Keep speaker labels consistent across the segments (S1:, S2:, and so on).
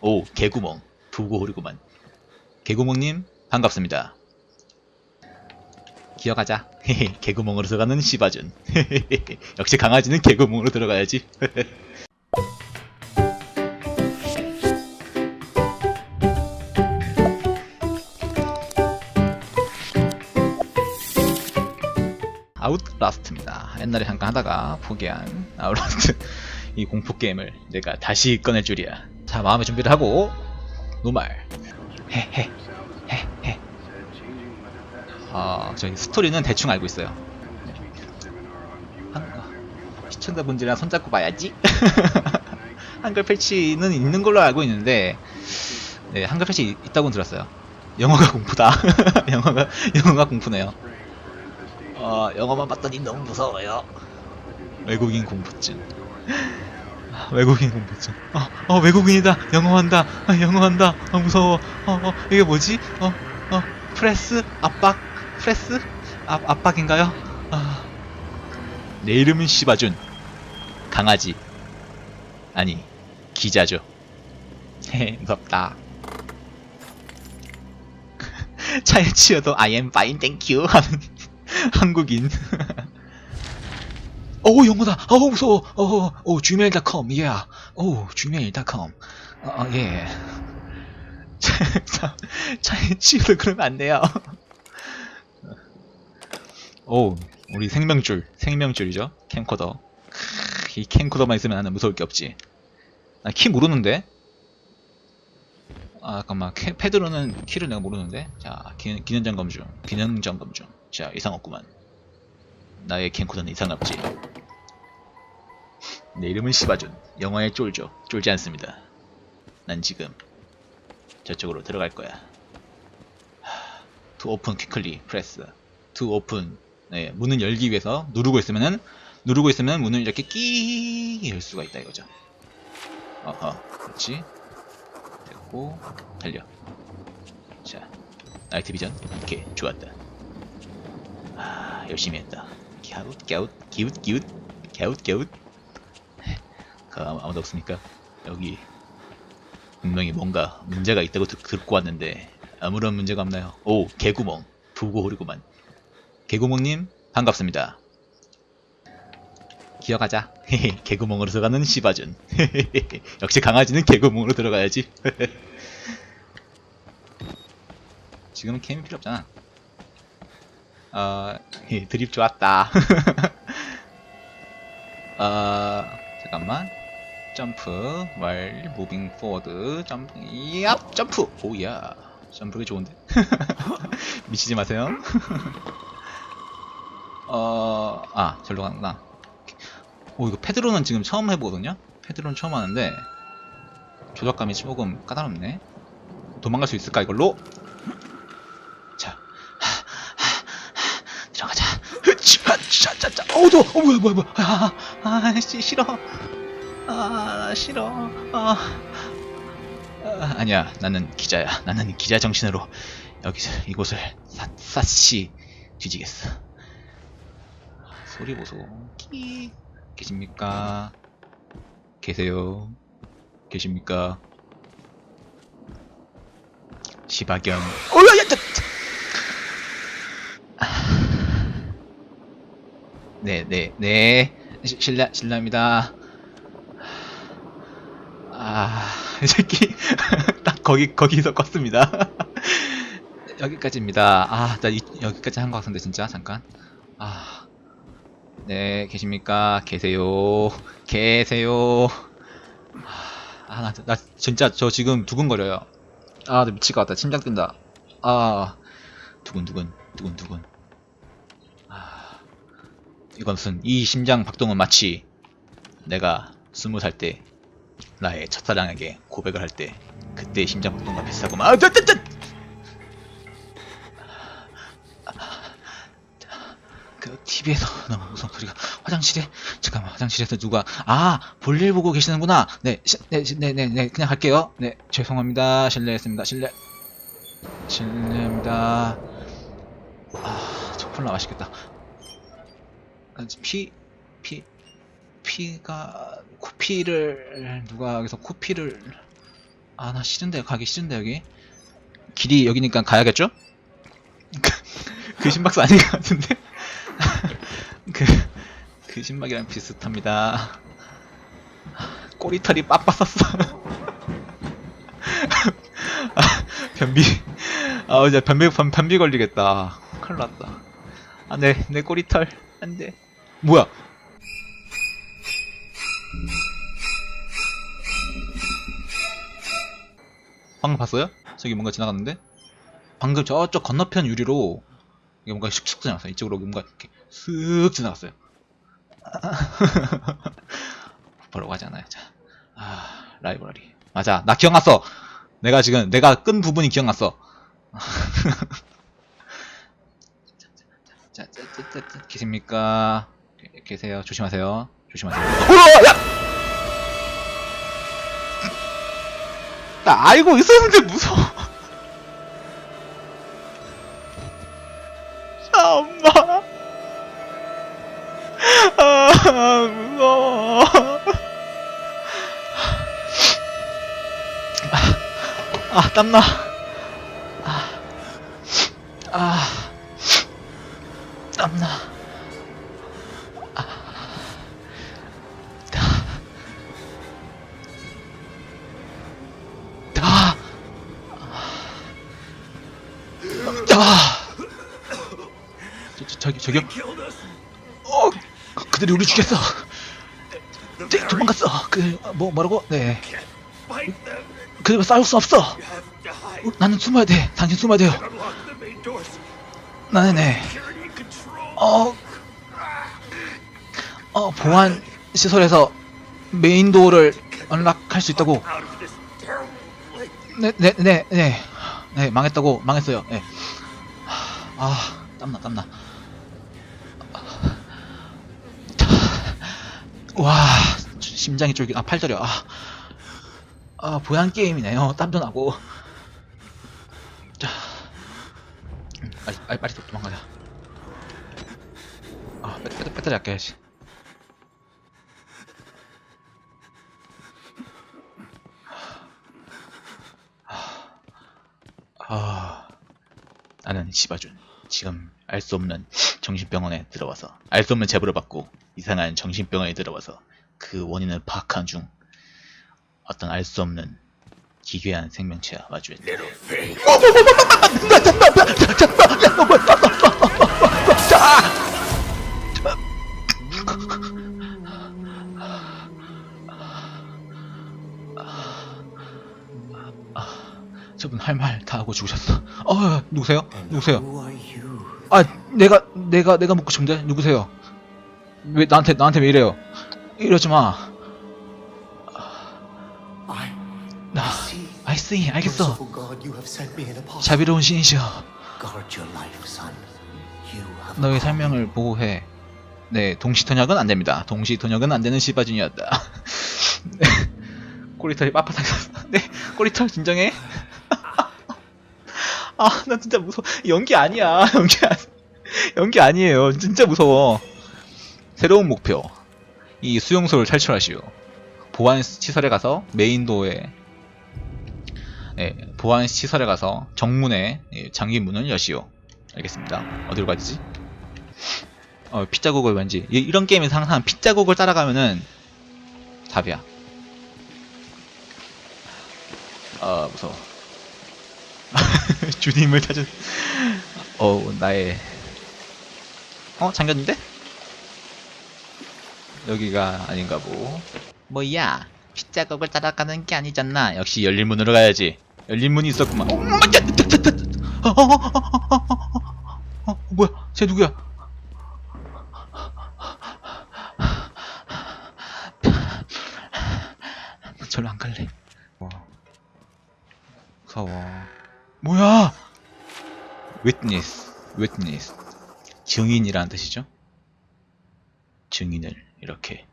S1: 오, 개구멍. 부고호리구만. 개구멍님, 반갑습니다. 기어가자. 개구멍으로 들어가는 시바준. 역시 강아지는 개구멍으로 들어가야지. 아웃라스트입니다. 옛날에 잠깐 하다가 포기한 아웃라스트 이 공포 게임을 내가 다시 꺼낼 줄이야. 자 마음의 준비를 하고 노말 헤헤 헤헤. 아 저희 스토리는 대충 알고 있어요. 한, 아, 시청자분들이랑 손잡고 봐야지. 한글 패치는 있는 걸로 알고 있는데 네 한글 패치 있- 있다고 들었어요. 영어가 공포다. 영어가 영어가 공포네요. 어, 영어만 봤더니 너무 무서워요. 외국인 공포증. 아, 외국인 공포증. 어, 어, 외국인이다. 영어한다. 아, 영어한다. 아, 무서워. 어, 어, 이게 뭐지? 어, 어, 프레스? 압박? 프레스? 압, 압박인가요? 아. 내 이름은 시바준. 강아지. 아니, 기자죠. 헤, 무섭다. 차에 치여도 I am fine, thank you 하는 한국인. 오 영어다. 어 무서워. 어, 오 gmail.com. yeah. 오 gmail.com. 어, 어, 예. 차, 차에 치여도 그러면 안 돼요. 오 우리 생명줄 생명줄이죠. 캠코더. 크, 이 캠코더만 있으면 나는 무서울 게 없지. 아, 키 모르는데? 아, 잠깐만. 캐- 패드로는 키를 내가 모르는데? 자, 기, 기능 점검 중. 기능 점검 중. 자, 이상 없구만. 나의 캠코더는 이상 없지. 내 이름은 시바준. 영어에 쫄죠. 쫄지 않습니다. 난 지금 저쪽으로 들어갈 거야. 하, To open quickly press. To open. 네, 문을 열기 위해서 누르고 있으면은 누르고 있으면 문을 이렇게 끼 열 수가 있다 이거죠. 어허, 그렇지. 됐고 달려. 자, 나이트 비전. 오케이, 좋았다. 아, 열심히 했다. 갸웃, 갸웃, 기웃, 기웃, 갸웃, 갸웃. 그 아무- 아무도 없으니까 여기 분명히 뭔가 문제가 있다고 듣, 듣고 왔는데 아무런 문제가 없나요? 오, 개구멍. 부고호리구만. 개구멍님, 반갑습니다. 기어가자. 개구멍으로 들어가는 시바준. 역시 강아지는 개구멍으로 들어가야지. 지금은 캠이 필요 없잖아. 어, 드립 좋았다. 어, 잠깐만. 점프, 말, 무빙 포워드, 점프, 얍, 점프! 오야. 점프가 좋은데? 미치지 마세요. 어, 아, 절로 가는구나. 오, 이거 패드로는 지금 처음 해보거든요? 패드로는 처음 하는데, 조작감이 조금 까다롭네. 도망갈 수 있을까, 이걸로? 자, 들어가자. 짜짜짜. 어우, 더, 어, 뭐야, 뭐야, 뭐야. 아, 아, 씨, 싫어. 아, 싫어. 아. 아, 아니야, 나는 기자야. 나는 기자 정신으로 여기서 이곳을 사, 샅시 뒤지겠어. 소리 보소. 키. 계십니까? 계세요? 계십니까? 시바견. 어야, 야, 야, 네, 네, 네. 시- 실례, 실례합니다. 아, 이 새끼. 딱 거기, 거기서 껐습니다. 여기까지입니다. 아, 나 이, 여기까지 한 것 같은데, 진짜. 잠깐. 아. 네, 계십니까? 계세요. 계세요. 아, 나, 나 진짜 저 지금 두근거려요. 아, 나 미칠 것 같다. 심장 뛴다. 아, 두근두근, 두근두근. 아, 이것은 이 심장 박동은 마치 내가 스무 살 때 나의 첫사랑에게 고백을 할 때 그때의 심장 박동과 비슷하고만. 아, 뜨, 뜨, 뜨! 그 TV에서 너무 무서운 소리가 화장실에 잠깐만 화장실에서 누가 아 볼일 보고 계시는구나. 네네네네 네, 그냥 갈게요. 네 죄송합니다. 실례했습니다. 실례 실례입니다. 아 초콜릿 맛있겠다. 아, 피, 피, 피가, 코피를, 누가 여기서 코피를, 아, 나 싫은데, 가기 싫은데, 여기. 길이 여기니까 가야겠죠? 그, 그 심박수 아닌 것 같은데? 그, 그 심박이랑 비슷합니다. 꼬리털이. 아, 변비. 아, 이제 변비, 변, 변비 걸리겠다. 큰일 났다. 아, 내, 내 꼬리털. 안 돼. 뭐야? 방금 봤어요? 저기 뭔가 지나갔는데? 방금 저쪽 건너편 유리로 이게 뭔가 슉슉 지나갔어요. 이쪽으로 뭔가 이렇게 쓱 지나갔어요. 뭐라고 하지 않아요. 자, 아, 라이브러리. 맞아. 나 기억났어. 내가 지금, 내가 끈 부분이 기억났어. 계십니까? 계- 계세요. 조심하세요. 조심하세요. 어, 야! 나 알고 있었는데 무서워. 아, 엄마. 아, 무서워. 아, 아, 땀나. 아, 아, 땀나. 아, 저, 저, 저기, 저기요? 어, 그- 그들이 우리 죽였어. 네, 도망갔어. 그, 뭐, 뭐라고? 네. 그들과 싸울 수 없어. 어, 나는 숨어야 돼. 당신 숨어야 돼요. 나는 네. 어, 어, 보안 시설에서 메인 도어를 언락할 수 있다고. 네, 네, 네, 네. 네, 망했다고, 망했어요. 네. 아, 땀나, 땀나. 와, 심장이 쫄깃, 아, 팔 저려. 아, 아 보안 게임이네요. 땀도 나고. 자, 빨리, 빨리, 빨리 도망가자. 아, 배, 배, 배터리 아껴야지. 아, 나는 시바준. 지금 알 수 없는 정신병원에 들어와서 알 수 없는 제보를 받고 이상한 정신병원에 들어와서 그 원인을 파악한 중 어떤 알 수 없는 기괴한 생명체와 마주했다. 저분 할 말 다 하고 죽으셨어. 어, 누구세요? 누구세요?
S2: Are you?
S1: 아, 내가 내가 내가 묻고 싶은데 누구세요? 왜 나한테 나한테 왜 이래요? 이러지 마.
S2: I
S1: 나
S2: see.
S1: I see, 알겠어. 자비로운 신이시여, 너의. 생명을 보호해. 네, 동시 통역은 안 됩니다. 동시 통역은 안 되는 시바준이었다. 네, 꼬리털이 빳빳하게. 네, 꼬리털 진정해. 아, 나 진짜 무서워. 연기 아니야. 연기 아니. 연기 아니에요. 진짜 무서워. 새로운 목표. 이 수용소를 탈출하시오. 보안 시설에 가서 메인도에 네, 보안 시설에 가서 정문에 예, 잠긴 문을 여시오. 알겠습니다. 어디로 가지? 어, 핏자국을 왠지 이- 이런 게임에서 항상 핏자국을 따라가면은 답이야. 아 무서워. 주님을 찾은 어 나의 어 잠겼는데 여기가 아닌가 보 뭐야 핏작업을 따라가는 게 아니잖아 역시 열린 문으로 가야지 열린 문이 있었구만 어, 어, 어, 어, 어, 뭐야 쟤 누구야 절로 안 갈래 무서워 뭐야? witness, witness. 증인이라는 뜻이죠? 증인을 이렇게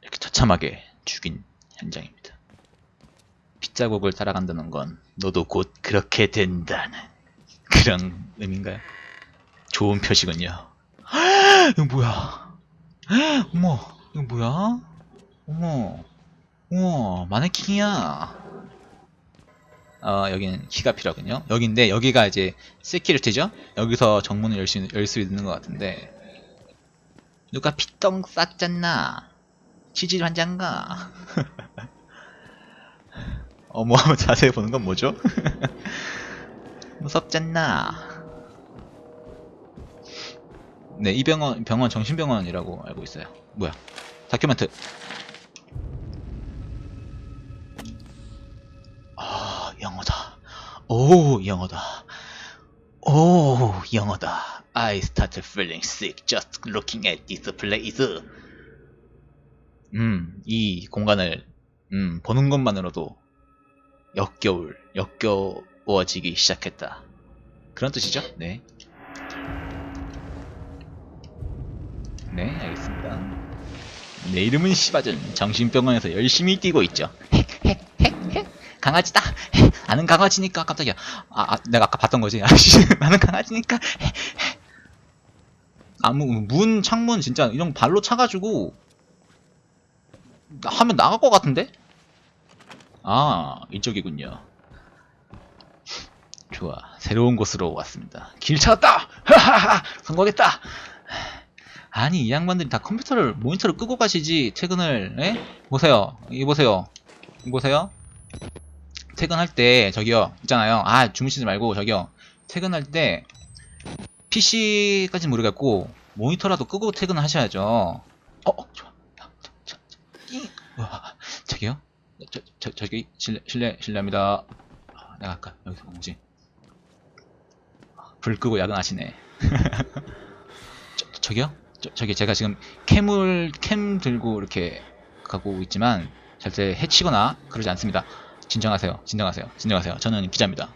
S1: 이렇게 처참하게 죽인 현장입니다. 핏자국을 따라간다는 건 너도 곧 그렇게 된다는 그런 의미인가요? 좋은 표시군요. 이거 뭐야? 어머, 이거 뭐야? 어머, 우와, 마네킹이야. 어, 여기는 키가 필요하군요. 여기인데, 여기가 이제 세키리티죠? 여기서 정문을 열 수, 열수 있는 것 같은데. 누가 피똥 쌌잖나? 치질 환장가? 어머, 자세히 보는 건 뭐죠? 무섭잖나? 네, 이 병원, 병원 정신병원이라고 알고 있어요. 뭐야? 다큐멘트. 영어다. 오, 영어다. 오, 영어다. I started feeling sick just looking at this place. 음, 이 공간을, 음, 보는 것만으로도 역겨울, 역겨워지기 시작했다. 그런 뜻이죠? 네. 네, 알겠습니다. 내 이름은 시바준. 정신병원에서 열심히 뛰고 있죠. 강아지다. 나는 강아지니까 깜짝이야. 아, 아, 내가 아까 봤던 거지. 아씨, 나는 강아지니까. 아무 문 창문 진짜 이런 거 발로 차가지고 나- 하면 나갈 것 같은데? 아 이쪽이군요. 좋아 새로운 곳으로 왔습니다. 길 찾았다. 하하하 성공했다. 아니 이 양반들이 다 컴퓨터를 모니터를 끄고 가시지 퇴근을 에? 보세요 이 보세요 이 보세요 퇴근할 때 저기요 있잖아요. 아 주무시지 말고 저기요. 퇴근할 때 PC까지는 모르겠고 모니터라도 끄고 퇴근을 하셔야죠. 어, 어 좋아. 저, 저, 이, 우와, 저기요. 저, 저, 저기 실례 실례 실례합니다. 아, 내가 아까 여기서 뭐지. 불 끄고 야근하시네. 저, 저기요? 저, 저기 제가 지금 캠을 캠 들고 이렇게 가고 있지만 절대 해치거나 그러지 않습니다. 진정하세요. 진정하세요. 진정하세요. 저는 기자입니다.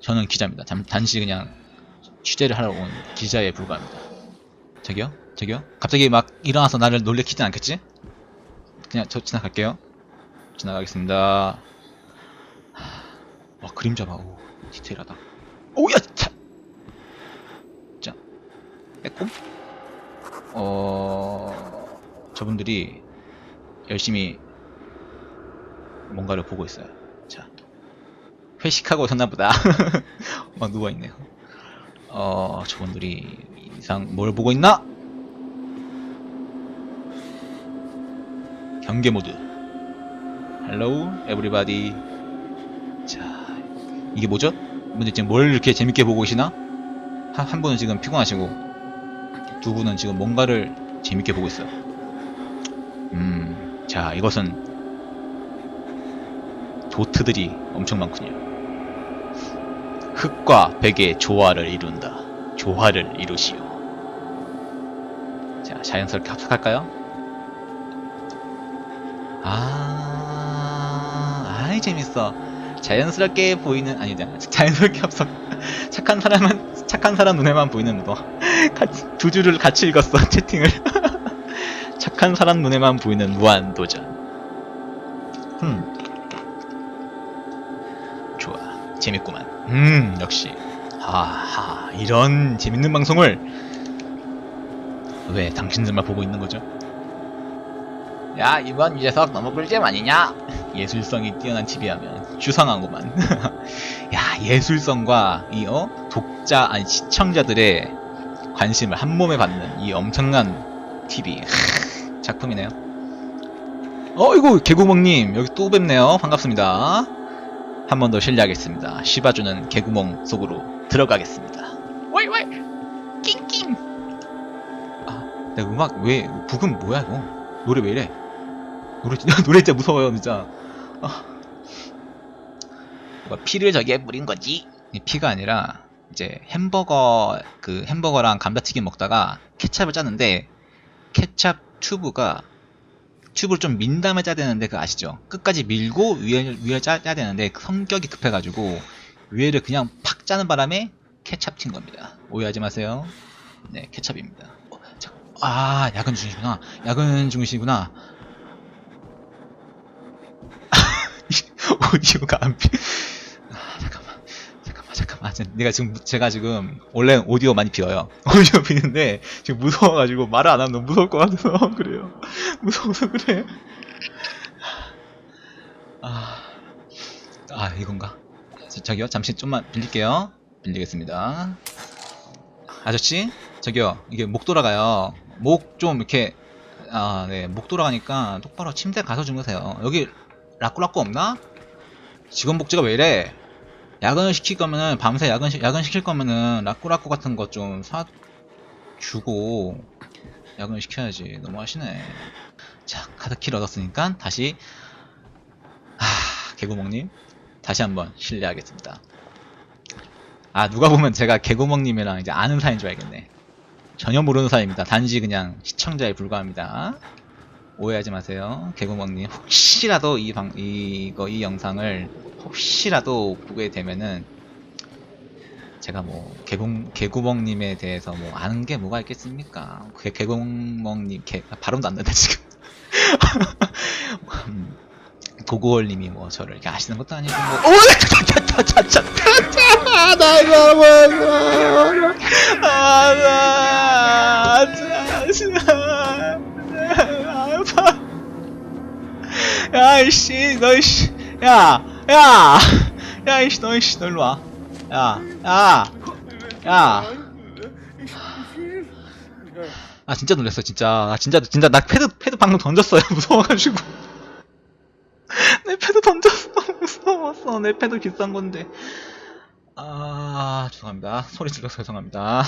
S1: 저는 기자입니다. 잠- 단지 그냥 취재를 하러 온 기자에 불과합니다. 저기요? 저기요? 갑자기 막 일어나서 나를 놀래키진 않겠지? 그냥 저 지나갈게요. 지나가겠습니다. 하, 와 그림자 봐. 오, 디테일하다. 오야 차. 자, 빼꼼. 어, 저분들이 열심히 뭔가를 보고 있어요. 자, 회식하고 오셨나보다. 막 누워있네요. 어, 저분들이 이상 뭘 보고 있나? 경계 모드. Hello, everybody. 자, 이게 뭐죠? 지금 뭘 이렇게 재밌게 보고 계시나? 한, 한 분은 지금 피곤하시고, 두 분은 지금 뭔가를 재밌게 보고 있어요. 음, 자, 이것은 도트들이 엄청 많군요. 흙과 백의 조화를 이룬다. 조화를 이루시오. 자, 자연스럽게 합석할까요? 아, 아이 재밌어. 자연스럽게 보이는 아니다. 자연스럽게 합석. 착한 사람은 착한 사람 눈에만 보이는 너. 같이, 두 줄을 같이 읽었어 채팅을 착한 사람 눈에만 보이는 무한 도전 음 재밌구만 음 역시 하하 이런 재밌는 방송을 왜 당신들만 보고 있는 거죠? 야 이번 유재석 너무 꿀잼 아니냐? 예술성이 뛰어난 TV하면 주상하구만 야 예술성과 이 어? 독자 아니 시청자들의 관심을 한 몸에 받는 이 엄청난 TV 하, 작품이네요. 어이구 개구멍님 여기 또 뵙네요. 반갑습니다. 한 번 더 실례하겠습니다. 시바주는 개구멍 속으로 들어가겠습니다. 웨이 웨이 낑낑. 아, 내 음악 왜 북은 뭐야 이거? 노래 왜 이래? 노래 진짜 노래 진짜 무서워요 진짜. 아. 피를 저기에 뿌린 거지? 이 피가 아니라 이제 햄버거 그 햄버거랑 감자튀김 먹다가 케찹을 짜는데 케찹 튜브가 튜브를 좀 민담해 짜야 되는데 그 아시죠? 끝까지 밀고 위에 위에 짜, 짜야 되는데 그 성격이 급해가지고 위에를 그냥 팍 짜는 바람에 케찹 튄 겁니다. 오해하지 마세요. 네, 케찹입니다. 어, 자, 아, 야근 중이시구나. 야근 중이시구나. 오디오가 안 피. 아, 잠깐만. 잠깐만, 잠깐만. 제- 내가 지금, 제가 지금, 원래 오디오 많이 비워요. 오디오 비는데, 지금 무서워가지고 말을 안 하면 너무 무서울 것 같아서, 그래요. 무서워서 그래. 아, 아 이건가? 저, 저기요 잠시 좀만 빌릴게요. 빌리겠습니다. 아저씨 저기요 이게 목 돌아가요. 목 좀 이렇게 아 네 목 돌아가니까 똑바로 침대 가서 주무세요. 여기 라꾸라꾸 없나? 직원 복지가 왜 이래? 야근을 시킬 거면은 밤새 야근 시, 야근 시킬 거면은 라꾸라꾸 같은 거 좀 사 주고 야근 시켜야지 너무 하시네. 자 카드키를 얻었으니까 다시 아 개구멍님 다시 한번 실례하겠습니다. 아 누가 보면 제가 개구멍님이랑 이제 아는 사이인 줄 알겠네. 전혀 모르는 사이입니다. 단지 그냥 시청자에 불과합니다. 오해하지 마세요. 개구멍님 혹시라도 이 방 이거 이 영상을 혹시라도 보게 되면은 제가 뭐 개구 개구멍님에 대해서 뭐 아는 게 뭐가 있겠습니까? 개, 개구멍님 개 아, 발음도 안 된다 지금. 음, 고고월님이 뭐 저를 이렇게 아시는 것도 아니고 뭐. 오. 나 너무 아나 진짜 야 이씨 너 이씨 야 야. 야 이씨 너 이씨 너 일로 와. 야 야. 야. 아 진짜 놀랐어 진짜 아 진짜 진짜 나 패드 패드 방금 던졌어요 무서워가지고 내 패드 던졌어 무서웠어 내 패드 비싼 건데 아 죄송합니다 소리 질러서 죄송합니다